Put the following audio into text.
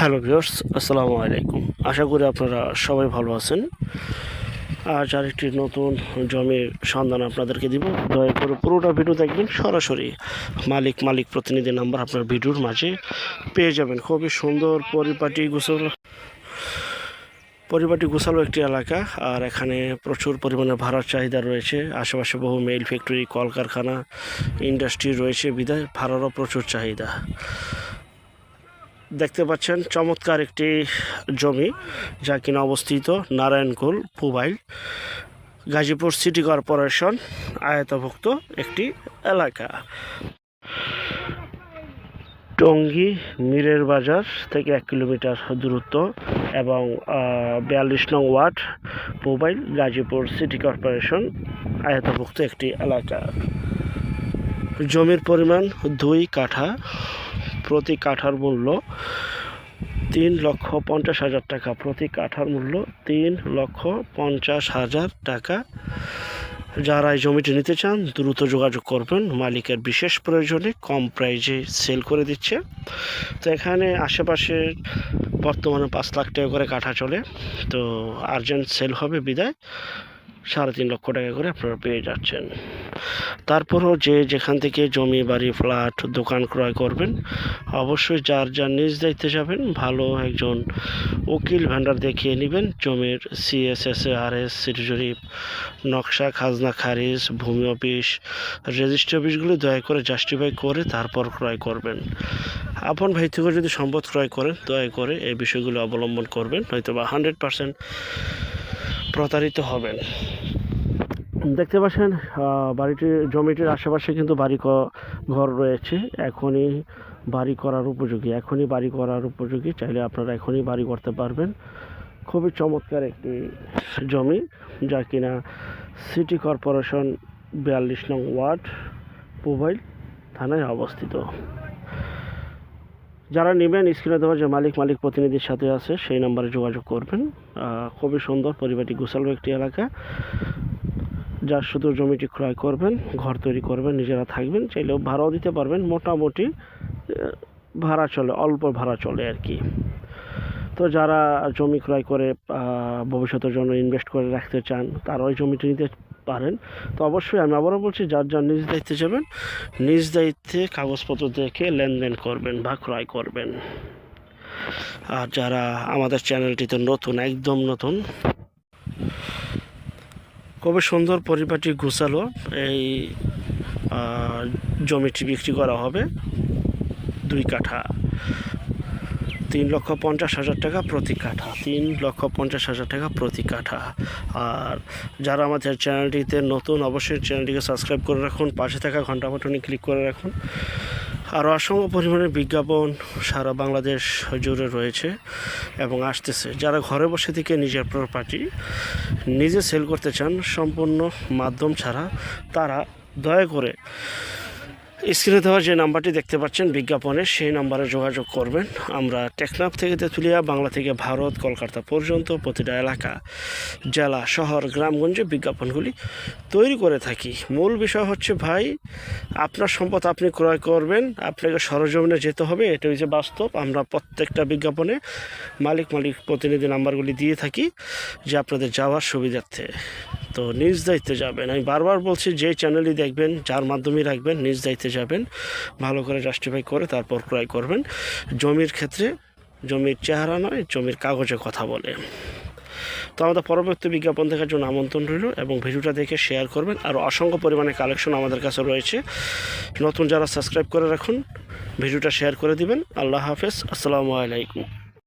Hello viewers, আসসালামু আলাইকুম। আশা করি আপনারা সবাই ভালো আছেন। আজ আরেকটি নতুন জমির সন্ধান আপনাদেরকে দিব। দয়া করে পুরোটা ভিডিও দেখবেন, সরাসরি মালিক মালিক প্রতিনিধি নাম্বার আপনার ভিডিওর মাঝে পেয়ে যাবেন। খুবই সুন্দর পরিপাটি গোসল, পরিপাটি গোছালো একটি এলাকা, আর এখানে প্রচুর পরিমাণে ভাড়ার চাহিদা রয়েছে। আশেপাশে বহু মেইল ফ্যাক্টরি, কলকারখানা, ইন্ডাস্ট্রি রয়েছে। বিদায়, ভাড়ারও প্রচুর চাহিদা। দেখতে পাচ্ছেন চমৎকার একটি জমি, যা কিনা অবস্থিত নারায়ণকুল পুবাইল, গাজীপুর সিটি কর্পোরেশন আয়তভুক্ত একটি এলাকা। টঙ্গী মীরের বাজার থেকে এক কিলোমিটার দূরত্ব এবং বিয়াল্লিশ নং ward mobile Gazipur city corporation আয়তভুক্ত একটি এলাকা। জমির পরিমাণ দুই কাঠা। প্রতি কাঠার মূল্য তিন লক্ষ পঞ্চাশ হাজার টাকা। প্রতি কাঠার মূল্য তিন লক্ষ পঞ্চাশ হাজার টাকা। যারা এই জমিটি নিতে চান, দ্রুত যোগাযোগ করবেন। মালিকের বিশেষ প্রয়োজনে কম প্রাইজে সেল করে দিচ্ছে। তো এখানে আশেপাশে বর্তমানে পাঁচ লাখ টাকা করে কাঠা চলে। তো আর্জেন্ট সেল হবে বিদায়। সাড়ে তিন লক্ষ টাকা করে আপনারা পেয়ে যাচ্ছেন। তারপরও যে যেখান থেকে জমি, বাড়ি, ফ্ল্যাট, দোকান ক্রয় করবেন, অবশ্যই যার যার নিজ দায়িত্বে যাবেন, ভালো একজন উকিল ভান্ডার দেখিয়ে নেবেন। জমির সিএসএস আর এস সিটি জরিপ নকশা, খাজনা, খারিজ, ভূমি অফিস, রেজিস্ট্রি অফিসগুলি দয়া করে জাস্টিফাই করে তারপর ক্রয় করবেন। আপন ভাই থেকে যদি সম্পদ ক্রয় করেন, দয়া করে এই বিষয়গুলো অবলম্বন করবেন হয়তো বা হান্ড্রেড পার্সেন্ট প্রতারিত হবেন। দেখতে পাচ্ছেন বাড়িটির জমিটির আশেপাশে কিন্তু বাড়ি ঘর রয়েছে। এখনই বাড়ি করার উপযোগী, এখনই বাড়ি করার উপযোগী। চাইলে আপনারা এখনই বাড়ি করতে পারবেন। খুবই চমৎকার একটি জমি, যা কিনা সিটি কর্পোরেশন বিয়াল্লিশ নং ওয়ার্ড মোবাইল থানায় অবস্থিত। যারা নেবেন, স্ক্রিনে দেওয়া যে মালিক মালিক প্রতিনিধির সাথে আছে, সেই নম্বরে যোগাযোগ করবেন। খুবই সুন্দর, পরিবারটি গোছালো একটি এলাকা। যার শুধু জমিটি ক্রয় করবেন, ঘর তৈরি করবেন, নিজেরা থাকবেন, চাইলেও ভাড়াও দিতে পারবেন, মোটামুটি ভাড়া চলে, অল্প ভাড়া চলে আর কি। তো যারা জমি ক্রয় করে ভবিষ্যতের জন্য ইনভেস্ট করে রাখতে চান, তারা ওই জমিটি নিতে পারেন। তো অবশ্যই আমি আবারও বলছি, যার যার নিজ দায়িত্বে যাবেন, নিজ দায়িত্বে কাগজপত্র দেখে লেনদেন করবেন বা ক্রয় করবেন। আর যারা আমাদের চ্যানেলটিতে নতুন, একদম নতুন খুবই সুন্দর পরিপাটি গুছালো। এই জমিটি বিক্রি করা হবে দুই কাঠা। তিন লক্ষ পঞ্চাশ হাজার টাকা প্রতি কাঠা। তিন লক্ষ পঞ্চাশ হাজার টাকা প্রতি কাঠা। আর যারা আমাদের চ্যানেলটিতে নতুন, অবশ্যই চ্যানেলটিকে সাবস্ক্রাইব করে রাখুন। পাশে থাকা ঘণ্টা বাটনে ক্লিক করে রাখুন। আর অসংখ্য পরিমাণে বিজ্ঞাপন সারা বাংলাদেশ জুড়ে রয়েছে এবং আসতেছে। যারা ঘরে বসে থেকে নিজের প্রপার্টি নিজে সেল করতে চান, সম্পূর্ণ মাধ্যম ছাড়া তারা দয়া করে স্ক্রিনে দেওয়া যে নাম্বারটি দেখতে পাচ্ছেন, বিজ্ঞাপনে সেই নাম্বারে যোগাযোগ করবেন। আমরা টেকনাফ থেকে তেঁতুলিয়া, বাংলা থেকে ভারত, কলকাতা পর্যন্ত প্রতিটা এলাকা, জেলা, শহর, গ্রামগঞ্জে বিজ্ঞাপনগুলি তৈরি করে থাকি। মূল বিষয় হচ্ছে, ভাই, আপনার সম্পদ আপনি ক্রয় করবেন, আপনাকে সরজমিনে যেতে হবে এটা হচ্ছে বাস্তব। আমরা প্রত্যেকটা বিজ্ঞাপনে মালিক মালিক প্রতিনিধি নাম্বারগুলি দিয়ে থাকি যে আপনাদের যাওয়ার সুবিধার্থে। তো নিজ দায়িত্বে যাবেন। আমি বারবার বলছি, যে চ্যানেলই দেখবেন, যার মাধ্যমে রাখবেন, নিজ দায়িত্বে যাবেন। ভালো করে জাস্টিফাই করে তারপর ক্রয় করবেন। জমির ক্ষেত্রে, জমির চেহারা নয়, জমির কাগজে কথা বলে। তো আমাদের পরবর্তী বিজ্ঞাপন দেখার জন্য আমন্ত্রণ রইল এবং ভিডিওটা দেখে শেয়ার করবেন। আর অসংখ্য পরিমাণে কালেকশন আমাদের কাছে রয়েছে। নতুন যারা সাবস্ক্রাইব করে রাখুন, ভিডিওটা শেয়ার করে দিবেন। আল্লাহ হাফেজ। আসসালামু আলাইকুম।